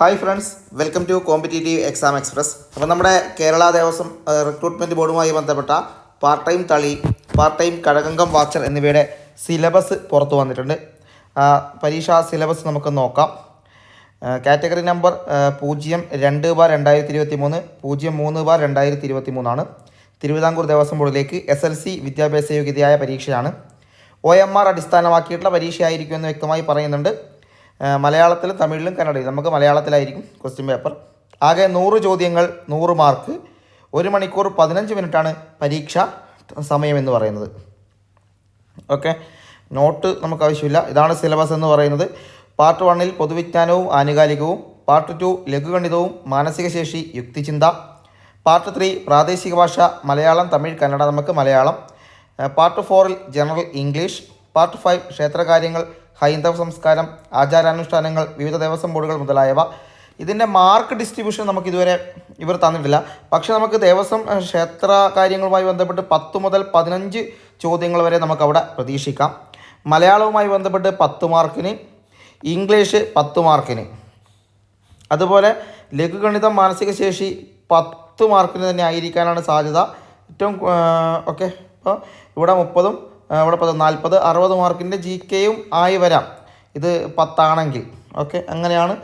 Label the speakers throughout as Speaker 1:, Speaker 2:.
Speaker 1: Hi friends welcome to competitive exam express. അപ്പോൾ നമ്മുടെ Kerala Devaswom recruitment ബോർഡുമായി ബന്ധപ്പെട്ട പാർട്ട് ടൈം തളി പാർട്ട് ടൈം കഴകങ്കം വാച്ചർ എന്നിവയുടെ സിലബസ് പുറത്തു വന്നിട്ടുണ്ട്. പരീക്ഷാ സിലബസ് നമുക്ക് നോക്കാം. കാറ്റഗറി നമ്പർ പൂജ്യം രണ്ട് ബാർ രണ്ടായിരത്തി ഇരുപത്തി മൂന്ന് പൂജ്യം മൂന്ന് ബാർ രണ്ടായിരത്തി ഇരുപത്തി മൂന്നാണ് തിരുവിതാംകൂർ ദേവസ്വം ബോർഡിലേക്ക് എസ് എൽ സി വിദ്യാഭ്യാസ യോഗ്യതയായ പരീക്ഷയാണ്. ഒ എം ആർ അടിസ്ഥാനമാക്കിയിട്ടുള്ള പരീക്ഷയായിരിക്കുമെന്ന് വ്യക്തമായി പറയുന്നുണ്ട്. മലയാളത്തിലും തമിഴിലും കന്നഡയിലും. നമുക്ക് മലയാളത്തിലായിരിക്കും ക്വസ്റ്റ്യൻ പേപ്പർ ആകെ നൂറ് ചോദ്യങ്ങൾ നൂറ് മാർക്ക് ഒരു മണിക്കൂർ പതിനഞ്ച് മിനിറ്റാണ് പരീക്ഷ സമയം എന്ന് പറയുന്നത്. ഓക്കെ നോട്ട് നമുക്ക് ആവശ്യമില്ല. ഇതാണ് സിലബസ് എന്ന് പറയുന്നത്. പാർട്ട് വണ്ണിൽ പൊതുവിജ്ഞാനവും ആനുകാലികവും പാർട്ട് ടു ലഘുഗണിതവും മാനസിക ശേഷി യുക്തിചിന്ത. പാർട്ട് ത്രീ പ്രാദേശിക ഭാഷ മലയാളം തമിഴ് കന്നഡ നമുക്ക് മലയാളം. പാർട്ട് ഫോറിൽ ജനറൽ ഇംഗ്ലീഷ് പാർട്ട് ഫൈവ് ക്ഷേത്രകാര്യങ്ങൾ ഹൈന്ദവ സംസ്കാരം ആചാരാനുഷ്ഠാനങ്ങൾ വിവിധ ദേവസ്വം ബോർഡുകൾ മുതലായവ. ഇതിന്റെ മാർക്ക് ഡിസ്ട്രിബ്യൂഷൻ നമുക്ക് ഇതുവരെ ഇവർ തന്നിട്ടില്ല. പക്ഷേ നമുക്ക് ദേവസ്വം ക്ഷേത്ര കാര്യങ്ങളുമായി ബന്ധപ്പെട്ട് പത്ത് മുതൽ പതിനഞ്ച് ചോദ്യങ്ങൾ വരെ നമുക്ക് അവിടെ പ്രതീക്ഷിക്കാം. മലയാളവുമായി ബന്ധപ്പെട്ട് പത്ത് മാർക്കിന് ഇംഗ്ലീഷ് പത്ത് മാർക്കിന്. അതുപോലെ ലഘുഗണിതം മാനസിക ശേഷി പത്ത് മാർക്കിന് തന്നെ ആയിരിക്കാനാണ് സാധ്യത. ഏറ്റവും ഓക്കെ. അപ്പോൾ ഇവിടെ മുപ്പതും ഇവിടെ പത്ത് നാൽപ്പത് അറുപത് മാർക്കിന്റെ ജി കെയും ആയി വരാം. ഇത് പത്താണെങ്കിൽ. ഓക്കെ അങ്ങനെയാണ്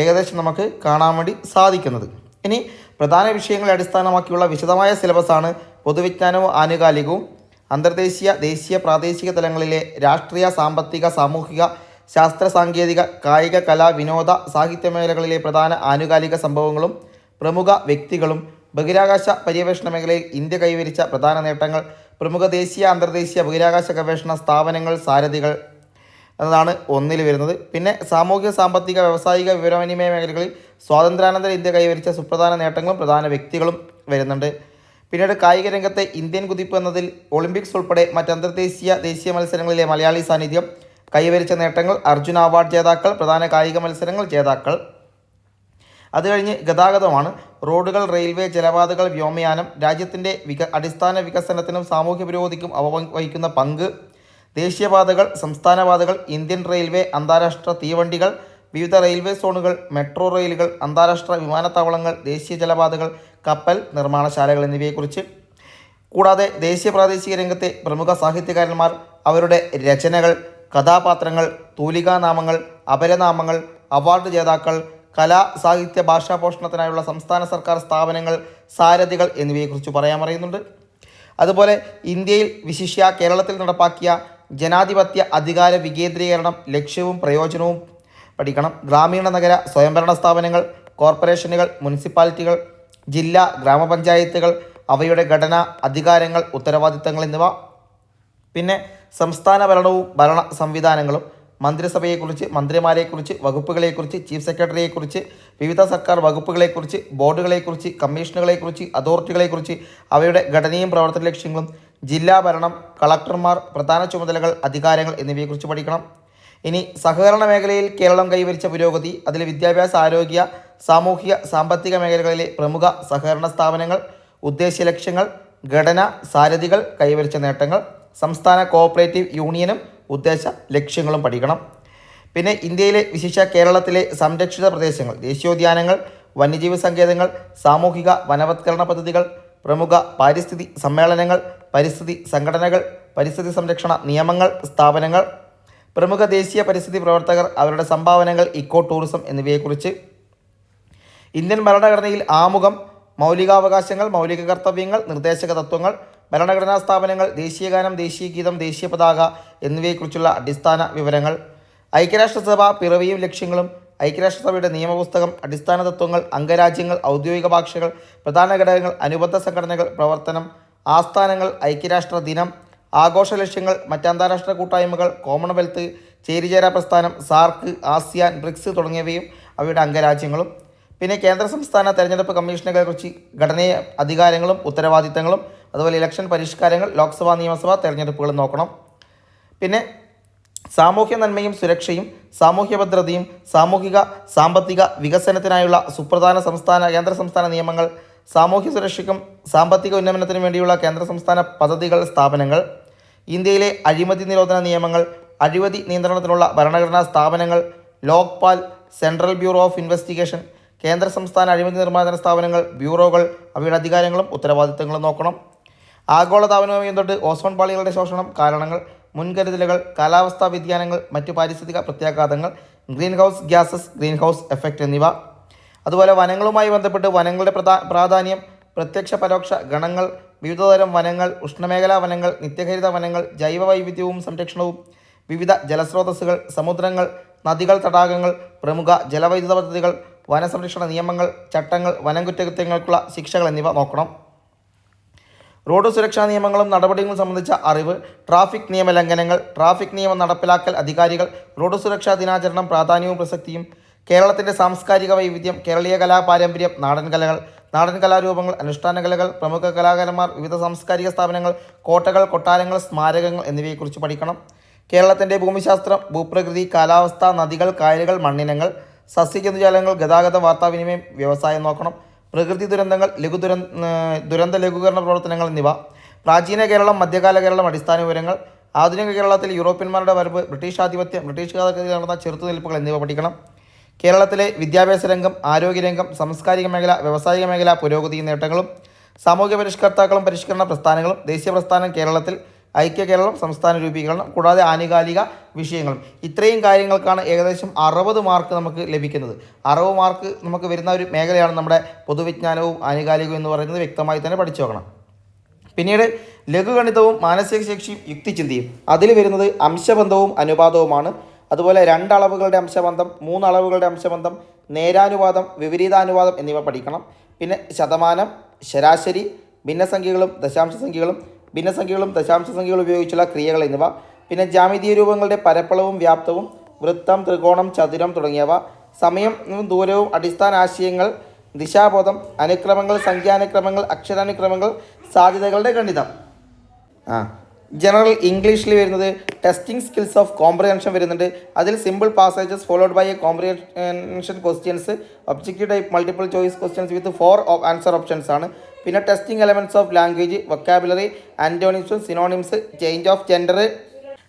Speaker 1: ഏകദേശം നമുക്ക് കാണാൻ വേണ്ടി സാധിക്കുന്നത്. ഇനി പ്രധാന വിഷയങ്ങളെ അടിസ്ഥാനമാക്കിയുള്ള വിശദമായ സിലബസാണ് പൊതുവിജ്ഞാനവും ആനുകാലികവും അന്തർദേശീയ ദേശീയ പ്രാദേശിക തലങ്ങളിലെ രാഷ്ട്രീയ സാമ്പത്തിക സാമൂഹിക ശാസ്ത്ര സാങ്കേതിക കായിക കലാ വിനോദ സാഹിത്യ മേഖലകളിലെ പ്രധാന ആനുകാലിക സംഭവങ്ങളും പ്രമുഖ വ്യക്തികളും ബഹിരാകാശ പര്യവേഷണ മേഖലയിൽ ഇന്ത്യ കൈവരിച്ച പ്രധാന നേട്ടങ്ങൾ പ്രമുഖ ദേശീയ അന്തർദേശീയ ബഹിരാകാശ ഗവേഷണ സ്ഥാപനങ്ങൾ സാരഥികൾ എന്നതാണ് ഒന്നിൽ വരുന്നത്. പിന്നെ സാമൂഹിക സാമ്പത്തിക വ്യാവസായിക വിവരവിനിമയ മേഖലകളിൽ സ്വാതന്ത്ര്യാനന്തര ഇന്ത്യ കൈവരിച്ച സുപ്രധാന നേട്ടങ്ങളും പ്രധാന വ്യക്തികളും വരുന്നുണ്ട്. പിന്നീട് കായിക രംഗത്തെ ഇന്ത്യൻ കുതിപ്പ് എന്നതിൽ ഒളിമ്പിക്സ് ഉൾപ്പെടെ മറ്റ് അന്തർദേശീയ ദേശീയ മത്സരങ്ങളിലെ മലയാളി സാന്നിധ്യം കൈവരിച്ച നേട്ടങ്ങൾ അർജുന അവാർഡ് ജേതാക്കൾ പ്രധാന കായിക മത്സരങ്ങൾ ജേതാക്കൾ. അത് കഴിഞ്ഞ് ഗതാഗതമാണ്. റോഡുകൾ റെയിൽവേ ജലപാതകൾ വ്യോമയാനം രാജ്യത്തിന്റെ വിക അടിസ്ഥാന വികസനത്തിനും സാമൂഹ്യ പുരോഗതിക്കും അവ വഹിക്കുന്ന പങ്ക് ദേശീയപാതകൾ സംസ്ഥാനപാതകൾ ഇന്ത്യൻ റെയിൽവേ അന്താരാഷ്ട്ര തീവണ്ടികൾ വിവിധ റെയിൽവേ സോണുകൾ മെട്രോ റെയിലുകൾ അന്താരാഷ്ട്ര വിമാനത്താവളങ്ങൾ ദേശീയ ജലപാതകൾ കപ്പൽ നിർമ്മാണശാലകൾ എന്നിവയെക്കുറിച്ച്. കൂടാതെ ദേശീയ പ്രാദേശിക രംഗത്തെ പ്രമുഖ സാഹിത്യകാരന്മാർ അവരുടെ രചനകൾ കഥാപാത്രങ്ങൾ തൂലികാനാമങ്ങൾ അപരനാമങ്ങൾ അവാർഡ് ജേതാക്കൾ കലാ സാഹിത്യ ഭാഷാ പോഷണത്തിനായുള്ള സംസ്ഥാന സർക്കാർ സ്ഥാപനങ്ങൾ സാരഥികൾ എന്നിവയെക്കുറിച്ച് പറയാൻ പറയുന്നുണ്ട്. അതുപോലെ ഇന്ത്യയിൽ വിശിഷ്യ കേരളത്തിൽ നടപ്പാക്കിയ ജനാധിപത്യ അധികാര വികേന്ദ്രീകരണം ലക്ഷ്യവും പ്രയോജനവും പഠിക്കണം. ഗ്രാമീണ നഗര സ്വയംഭരണ സ്ഥാപനങ്ങൾ കോർപ്പറേഷനുകൾ മുനിസിപ്പാലിറ്റികൾ ജില്ലാ ഗ്രാമപഞ്ചായത്തുകൾ അവയുടെ ഘടന അധികാരങ്ങൾ ഉത്തരവാദിത്തങ്ങൾ എന്നിവ. പിന്നെ സംസ്ഥാന ഭരണവും ഭരണ സംവിധാനങ്ങളും മന്ത്രിസഭയെക്കുറിച്ച് മന്ത്രിമാരെക്കുറിച്ച് വകുപ്പുകളെക്കുറിച്ച് ചീഫ് സെക്രട്ടറിയെക്കുറിച്ച് വിവിധ സർക്കാർ വകുപ്പുകളെക്കുറിച്ച് ബോർഡുകളെക്കുറിച്ച് കമ്മീഷനുകളെക്കുറിച്ച് അതോറിറ്റികളെക്കുറിച്ച് അവയുടെ ഘടനയും പ്രവർത്തന ലക്ഷ്യങ്ങളും ജില്ലാ ഭരണം കളക്ടർമാർ പ്രധാന ചുമതലകൾ അധികാരങ്ങൾ എന്നിവയെക്കുറിച്ച് പഠിക്കണം. ഇനി സഹകരണ മേഖലയിൽ കേരളം കൈവരിച്ച പുരോഗതി അതിൽ വിദ്യാഭ്യാസ ആരോഗ്യ സാമൂഹിക സാമ്പത്തിക മേഖലകളിലെ പ്രമുഖ സഹകരണ സ്ഥാപനങ്ങൾ ഉദ്ദേശ്യ ലക്ഷ്യങ്ങൾ ഘടന സാരഥികൾ കൈവരിച്ച നേട്ടങ്ങൾ സംസ്ഥാന കോഓപ്പറേറ്റീവ് യൂണിയനും ഉദ്ദേശ ലക്ഷ്യങ്ങളും പഠിക്കണം. പിന്നെ ഇന്ത്യയിലെ വിശിഷ്ട കേരളത്തിലെ സംരക്ഷിത പ്രദേശങ്ങൾ ദേശീയോദ്യാനങ്ങൾ വന്യജീവി സങ്കേതങ്ങൾ സാമൂഹിക വനവത്കരണ പദ്ധതികൾ പ്രമുഖ പാരിസ്ഥിതി സമ്മേളനങ്ങൾ പരിസ്ഥിതി സംഘടനകൾ പരിസ്ഥിതി സംരക്ഷണ നിയമങ്ങൾ സ്ഥാപനങ്ങൾ പ്രമുഖ ദേശീയ പരിസ്ഥിതി പ്രവർത്തകർ അവരുടെ സംഭാവനകൾ ഇക്കോ ടൂറിസം എന്നിവയെക്കുറിച്ച് ഇന്ത്യൻ ഭരണഘടനയിൽ ആമുഖം മൗലികാവകാശങ്ങൾ മൗലിക കർത്തവ്യങ്ങൾ നിർദ്ദേശക തത്വങ്ങൾ ഭരണഘടനാ സ്ഥാപനങ്ങൾ ദേശീയഗാനം ദേശീയ ഗീതം ദേശീയ പതാക എന്നിവയെക്കുറിച്ചുള്ള അടിസ്ഥാന വിവരങ്ങൾ ഐക്യരാഷ്ട്രസഭ പിറവിയും ലക്ഷ്യങ്ങളും ഐക്യരാഷ്ട്രസഭയുടെ നിയമപുസ്തകം അടിസ്ഥാന തത്വങ്ങൾ അംഗരാജ്യങ്ങൾ ഔദ്യോഗിക ഭാഷകൾ പ്രധാന ഘടകങ്ങൾ അനുബന്ധ സംഘടനകൾ പ്രവർത്തനം ആസ്ഥാനങ്ങൾ ഐക്യരാഷ്ട്ര ദിനം ആഘോഷ ലക്ഷ്യങ്ങൾ മറ്റ് അന്താരാഷ്ട്ര കൂട്ടായ്മകൾ കോമൺവെൽത്ത് ചേരിചേരാ പ്രസ്ഥാനം സാർക്ക് ആസിയാൻ ബ്രിക്സ് തുടങ്ങിയവയും അവയുടെ അംഗരാജ്യങ്ങളും പിന്നെ കേന്ദ്ര സംസ്ഥാന തെരഞ്ഞെടുപ്പ് കമ്മീഷനുകളെക്കുറിച്ച് ഘടനയെ അധികാരങ്ങളും ഉത്തരവാദിത്തങ്ങളും അതുപോലെ ഇലക്ഷൻ പരിഷ്കാരങ്ങൾ ലോക്സഭാ നിയമസഭാ തെരഞ്ഞെടുപ്പുകൾ നോക്കണം. പിന്നെ സാമൂഹ്യ നന്മയും സുരക്ഷയും സാമൂഹ്യ ഭദ്രതയും സാമൂഹിക സാമ്പത്തിക വികസനത്തിനായുള്ള സുപ്രധാന സംസ്ഥാന കേന്ദ്ര സംസ്ഥാന നിയമങ്ങൾ സാമൂഹ്യ സുരക്ഷയ്ക്കും സാമ്പത്തിക ഉന്നമനത്തിനും വേണ്ടിയുള്ള കേന്ദ്ര സംസ്ഥാന പദ്ധതികൾ സ്ഥാപനങ്ങൾ ഇന്ത്യയിലെ അഴിമതി നിരോധന നിയമങ്ങൾ അഴിമതി നിയന്ത്രണത്തിനുള്ള ഭരണഘടനാ സ്ഥാപനങ്ങൾ Lokpal Central Bureau of Investigation കേന്ദ്ര സംസ്ഥാന അഴിമതി നിർമ്മാർജന സ്ഥാപനങ്ങൾ ബ്യൂറോകൾ അവയുടെ അധികാരങ്ങളും ഉത്തരവാദിത്തങ്ങളും നോക്കണം. ആഗോളതാപനവുമായി തൊട്ട് ഓസോൺ പാളികളുടെ ശോഷണം കാരണങ്ങൾ മുൻകരുതലുകൾ കാലാവസ്ഥാ വ്യതിയാനങ്ങൾ മറ്റു പാരിസ്ഥിതിക പ്രത്യാഘാതങ്ങൾ greenhouse gases greenhouse effect എന്നിവ. അതുപോലെ വനങ്ങളുമായി ബന്ധപ്പെട്ട് വനങ്ങളുടെ പ്രധാ പ്രാധാന്യം പ്രത്യക്ഷ പരോക്ഷ ഗണങ്ങൾ വിവിധതരം വനങ്ങൾ ഉഷ്ണമേഖലാ വനങ്ങൾ നിത്യഹരിത വനങ്ങൾ ജൈവ വൈവിധ്യവും സംരക്ഷണവും വിവിധ ജലസ്രോതസ്സുകൾ സമുദ്രങ്ങൾ നദികൾ തടാകങ്ങൾ പ്രമുഖ ജലവൈദ്യുത പദ്ധതികൾ വനസംരക്ഷണ നിയമങ്ങൾ ചട്ടങ്ങൾ വനം കുറ്റകൃത്യങ്ങൾക്കുള്ള ശിക്ഷകൾ എന്നിവ നോക്കണം. റോഡ് സുരക്ഷാ നിയമങ്ങളും നടപടികളും സംബന്ധിച്ച അറിവ് ട്രാഫിക് നിയമ ലംഘനങ്ങൾ ട്രാഫിക് നിയമം നടപ്പിലാക്കൽ അധികാരികൾ റോഡ് സുരക്ഷാ ദിനാചരണം പ്രാധാന്യവും പ്രസക്തിയും കേരളത്തിന്റെ സാംസ്കാരിക വൈവിധ്യം കേരളീയ കലാപാരമ്പര്യം നാടൻ കലകൾ നാടൻ കലാരൂപങ്ങൾ അനുഷ്ഠാന കലകൾ പ്രമുഖ കലാകാരന്മാർ വിവിധ സാംസ്കാരിക സ്ഥാപനങ്ങൾ കോട്ടകൾ കൊട്ടാരങ്ങൾ സ്മാരകങ്ങൾ എന്നിവയെക്കുറിച്ച് പഠിക്കണം. കേരളത്തിന്റെ ഭൂമിശാസ്ത്രം ഭൂപ്രകൃതി കാലാവസ്ഥ നദികൾ കായലുകൾ മണ്ണിനങ്ങൾ സസ്യജന്തുജാലങ്ങൾ ഗതാഗത വാർത്താവിനിമയം വ്യവസായം നോക്കണം. പ്രകൃതി ദുരന്തങ്ങൾ ലഘു ദുര ദുരന്ത ലഘൂകരണ പ്രവർത്തനങ്ങൾ എന്നിവ പ്രാചീന കേരളം മധ്യകാല കേരളം അടിസ്ഥാന വിവരങ്ങൾ ആധുനിക കേരളത്തിൽ യൂറോപ്യന്മാരുടെ വരവ് ബ്രിട്ടീഷ് ആധിപത്യം ബ്രിട്ടീഷ് കാലത്തിൽ നടന്ന ചെറുത്തുനിൽപ്പുകൾ എന്നിവ പഠിക്കണം. കേരളത്തിലെ വിദ്യാഭ്യാസ രംഗം ആരോഗ്യരംഗം സാംസ്കാരിക മേഖല വ്യവസായിക മേഖല പുരോഗതി നേട്ടങ്ങളും സാമൂഹ്യ പരിഷ്കർത്താക്കളും പരിഷ്കരണ പ്രസ്ഥാനങ്ങളും ദേശീയ പ്രസ്ഥാനം കേരളത്തിൽ ഐക്യ കേരളം സംസ്ഥാന രൂപീകരണം കൂടാതെ ആനുകാലിക വിഷയങ്ങളും. ഇത്രയും കാര്യങ്ങൾക്കാണ് ഏകദേശം അറുപത് മാർക്ക് നമുക്ക് ലഭിക്കുന്നത്. അറുപത് മാർക്ക് നമുക്ക് വരുന്ന ഒരു മേഖലയാണ് നമ്മുടെ പൊതുവിജ്ഞാനവും ആനുകാലികവും എന്ന് പറയുന്നത് വ്യക്തമായി തന്നെ പഠിച്ചു നോക്കണം പിന്നീട് ലഘുഗണിതവും മാനസിക ശേഷിയും യുക്തിചിന്തയും. അതിൽ വരുന്നത് അംശബന്ധവും അനുപാതവുമാണ്. അതുപോലെ രണ്ടളവുകളുടെ അംശബന്ധം മൂന്നളവുകളുടെ അംശബന്ധം നേരാനുപാതം വിപരീതാനുപാതം എന്നിവ പഠിക്കണം. പിന്നെ ശതമാനം ശരാശരി ഭിന്നസംഖ്യകളും ദശാംശ സംഖ്യകളും ഭിന്നസംഖ്യകളും ദശാംശ സംഖ്യകളും ഉപയോഗിച്ചുള്ള ക്രിയകൾ എന്നിവ. പിന്നെ ജാമിതീയ രൂപങ്ങളുടെ പരപ്പളവും വ്യാപ്തവും വൃത്തം ത്രികോണം ചതുരം തുടങ്ങിയവ. സമയം ദൂരവും അടിസ്ഥാന ആശയങ്ങൾ ദിശാബോധം അനുക്രമങ്ങൾ സംഖ്യാനുക്രമങ്ങൾ അക്ഷരാനുക്രമങ്ങൾ സാധ്യതകളുടെ ഗണിതം. ആ ജനറൽ ഇംഗ്ലീഷിൽ വരുന്നത് ടെസ്റ്റിംഗ് സ്കിൽസ് ഓഫ് കോംപ്രിഹെൻഷൻ വരുന്നുണ്ട്. അതിൽ simple passages followed by a comprehension questions objective type multiple choice questions with four answer options ആണ്. പിന്നെ testing elements of language vocabulary ആന്റോണിംസും synonyms change of gender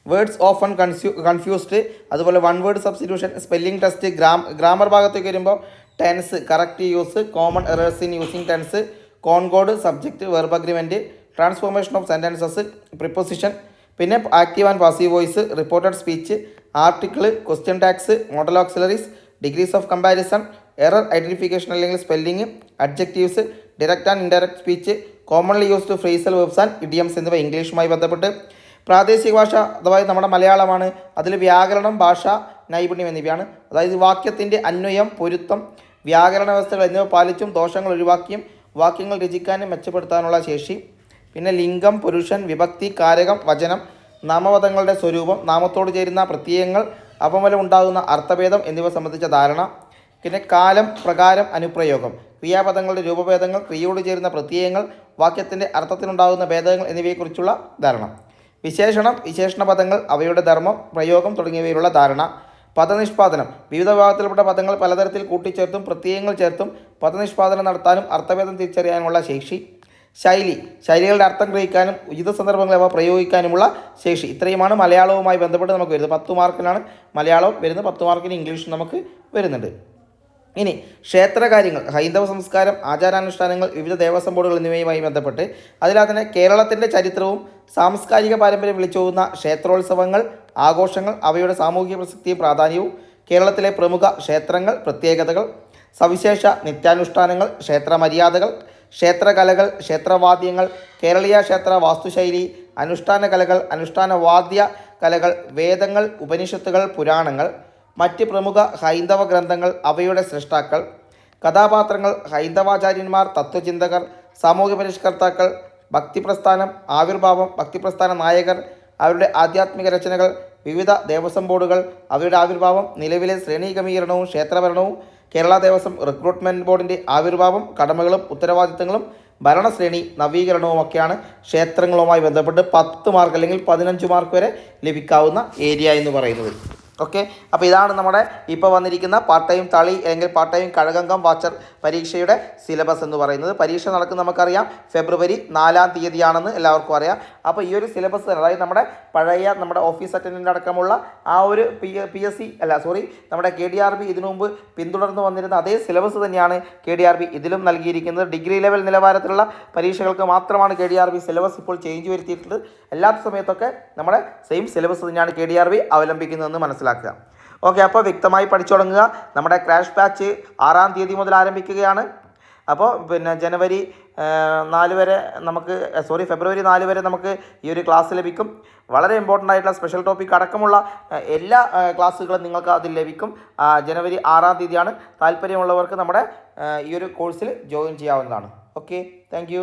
Speaker 1: words often കൺസ്യൂ confused അതുപോലെ one word substitution spelling test gram grammar ഭാഗത്തേക്ക് വരുമ്പോൾ tense correct use common errors in using tense concord subject verb agreement transformation of sentences preposition പിന്നെ active and passive voice reported speech article question tags modal auxiliaries degrees of comparison error identification അല്ലെങ്കിൽ spelling adjectives direct and indirect speech commonly used phrasal verbs and idioms എന്നിവ ഇംഗ്ലീഷുമായി ബന്ധപ്പെട്ട് പ്രാദേശിക ഭാഷ അഥവാ നമ്മുടെ മലയാളമാണ്. അതിൽ വ്യാകരണം ഭാഷ നൈപുണ്യം എന്നിവയാണ്. അതായത് വാക്യത്തിന്റെ അന്വയം പൊരുത്തം വ്യാകരണ വ്യവസ്ഥകൾ എന്നിവ പാലിച്ചും ദോഷങ്ങൾ ഒഴിവാക്കിയും വാക്യങ്ങൾ രചിക്കാനും മെച്ചപ്പെടുത്താനുള്ള ശേഷി. പിന്നെ ലിംഗം പുരുഷൻ വിഭക്തി കാരകം വചനം നാമപദങ്ങളുടെ സ്വരൂപം നാമത്തോട് ചേരുന്ന പ്രത്യയങ്ങൾ അപമലം ഉണ്ടാകുന്ന അർത്ഥഭേദം എന്നിവ സംബന്ധിച്ച ധാരണ. പിന്നെ കാലം പ്രകാരം അനുപ്രയോഗം. ക്രിയാപദങ്ങളുടെ രൂപഭേദങ്ങൾ ക്രിയയോട് ചേരുന്ന പ്രത്യയങ്ങൾ വാക്യത്തിന്റെ അർത്ഥത്തിനുണ്ടാകുന്ന ഭേദങ്ങൾ എന്നിവയെക്കുറിച്ചുള്ള ധാരണ. വിശേഷണം വിശേഷണ പദങ്ങൾ അവയുടെ ധർമ്മം പ്രയോഗം തുടങ്ങിയവയിലുള്ള ധാരണ. പദനിഷ്പാദനം. വിവിധ വിഭാഗത്തിൽപ്പെട്ട പദങ്ങൾ പലതരത്തിൽ കൂട്ടിച്ചേർത്തും പ്രത്യയങ്ങൾ ചേർത്തും പദനിഷ്പാദനം നടത്താനും അർത്ഥഭേദം തിരിച്ചറിയാനുമുള്ള ശേഷി. ശൈലി. ശൈലികളുടെ അർത്ഥം ഗ്രഹിക്കാനും ഉചിത സന്ദർഭങ്ങളിൽ അവ പ്രയോഗിക്കാനുമുള്ള ശേഷി. ഇത്രയുമാണ് മലയാളവുമായി ബന്ധപ്പെട്ട് നമുക്ക് വരുന്നത്. പത്ത് മാർക്കിനാണ് മലയാളം വരുന്നത്. പത്ത് മാർക്കിന് ഇംഗ്ലീഷും നമുക്ക് വരുന്നുണ്ട്. ഇനി ക്ഷേത്രകാര്യങ്ങൾ ഹൈന്ദവ സംസ്കാരം ആചാരാനുഷ്ഠാനങ്ങൾ വിവിധ ദേവസ്വം ബോർഡുകൾ എന്നിവയുമായി ബന്ധപ്പെട്ട് അതിലാ തന്നെ കേരളത്തിന്റെ ചരിത്രവും സാംസ്കാരിക പാരമ്പര്യം വിളിച്ചോകുന്ന ക്ഷേത്രോത്സവങ്ങൾ ആഘോഷങ്ങൾ അവയുടെ സാമൂഹിക പ്രസക്തിയും പ്രാധാന്യവും കേരളത്തിലെ പ്രമുഖ ക്ഷേത്രങ്ങൾ പ്രത്യേകതകൾ സവിശേഷ നിത്യാനുഷ്ഠാനങ്ങൾ ക്ഷേത്രമര്യാദകൾ ക്ഷേത്രകലകൾ ക്ഷേത്രവാദ്യങ്ങൾ കേരളീയ ക്ഷേത്ര വാസ്തുശൈലി അനുഷ്ഠാന കലകൾ അനുഷ്ഠാന വാദ്യ കലകൾ വേദങ്ങൾ ഉപനിഷത്തുകൾ പുരാണങ്ങൾ മറ്റ് പ്രമുഖ ഹൈന്ദവ ഗ്രന്ഥങ്ങൾ അവയുടെ സൃഷ്ടാക്കൾ കഥാപാത്രങ്ങൾ ഹൈന്ദവാചാര്യന്മാർ തത്വചിന്തകർ സാമൂഹ്യ പരിഷ്കർത്താക്കൾ ഭക്തിപ്രസ്ഥാനം ആവിർഭാവം ഭക്തിപ്രസ്ഥാന നായകർ അവരുടെ ആധ്യാത്മിക രചനകൾ വിവിധ ദേവസ്വം ബോർഡുകൾ അവരുടെ ആവിർഭാവം നിലവിലെ ശ്രേണീകമീകരണവും ക്ഷേത്രഭരണവും കേരള ദേവസ്വം റിക്രൂട്ട്മെന്റ് ബോർഡിന്റെ ആവിർഭാവം കടമകളും ഉത്തരവാദിത്തങ്ങളും ഭരണശ്രേണി നവീകരണവുമൊക്കെയാണ് ക്ഷേത്രങ്ങളുമായി ബന്ധപ്പെട്ട് പത്ത് മാർക്ക് അല്ലെങ്കിൽ പതിനഞ്ച് മാർക്ക് വരെ ലഭിക്കാവുന്ന ഏരിയ എന്ന് പറയുന്നത്. ഓക്കെ അപ്പോൾ ഇതാണ് നമ്മുടെ ഇപ്പോൾ വന്നിരിക്കുന്ന പാർട്ട് ടൈം തളി അല്ലെങ്കിൽ പാർട്ട് ടൈം കഴകങ്കം വാച്ചർ പരീക്ഷയുടെ സിലബസ് എന്ന് പറയുന്നത്. പരീക്ഷ നടക്കുന്ന നമുക്കറിയാം. ഫെബ്രുവരി നാലാം തീയതിയാണെന്ന് എല്ലാവർക്കും അറിയാം. അപ്പോൾ ഈ ഒരു സിലബസ് അതായത് നമ്മുടെ പഴയ നമ്മുടെ ഓഫീസ് അറ്റൻഡന്റ് അടക്കമുള്ള ആ ഒരു പി പി എസ് സി അല്ല സോറി നമ്മുടെ കെ ഡി ആർ ബി ഇതിനു മുമ്പ് പിന്തുടർന്ന് വന്നിരുന്ന അതേ സിലബസ് തന്നെയാണ് കെ ഡി ആർ ബി ഇതിലും നൽകിയിരിക്കുന്നത്. ഡിഗ്രി ലെവൽ നിലവാരത്തിലുള്ള പരീക്ഷകൾക്ക് മാത്രമാണ് K D R B syllabus ഇപ്പോൾ ചേഞ്ച് വരുത്തിയിട്ടുള്ളത്. അല്ലാത്ത സമയത്തൊക്കെ നമ്മുടെ സെയിം സിലബസ് തന്നെയാണ് കെ ഡി ആർ ബി അവലംബിക്കുന്നതെന്ന് മനസ്സിലാക്കുക. ഓക്കെ അപ്പോൾ വ്യക്തമായി പഠിച്ചു തുടങ്ങുക. നമ്മുടെ ക്രാഷ് ബാച്ച് ആറാം തീയതി മുതൽ ആരംഭിക്കുകയാണ്. അപ്പോൾ പിന്നെ ജനുവരി നാല് വരെ നമുക്ക് സോറി ഫെബ്രുവരി നാല് വരെ നമുക്ക് ഈ ഒരു ക്ലാസ് ലഭിക്കും. വളരെ ഇമ്പോർട്ടന്റ് ആയിട്ടുള്ള സ്പെഷ്യൽ ടോപ്പിക് അടക്കമുള്ള എല്ലാ ക്ലാസ്സുകളും നിങ്ങൾക്ക് അതിൽ ലഭിക്കും. ജനുവരി ആറാം തീയതിയാണ്. താല്പര്യമുള്ളവർക്ക് നമ്മുടെ ഈ ഒരു കോഴ്സിൽ ജോയിൻ ചെയ്യാവുന്നതാണ്. Okay thank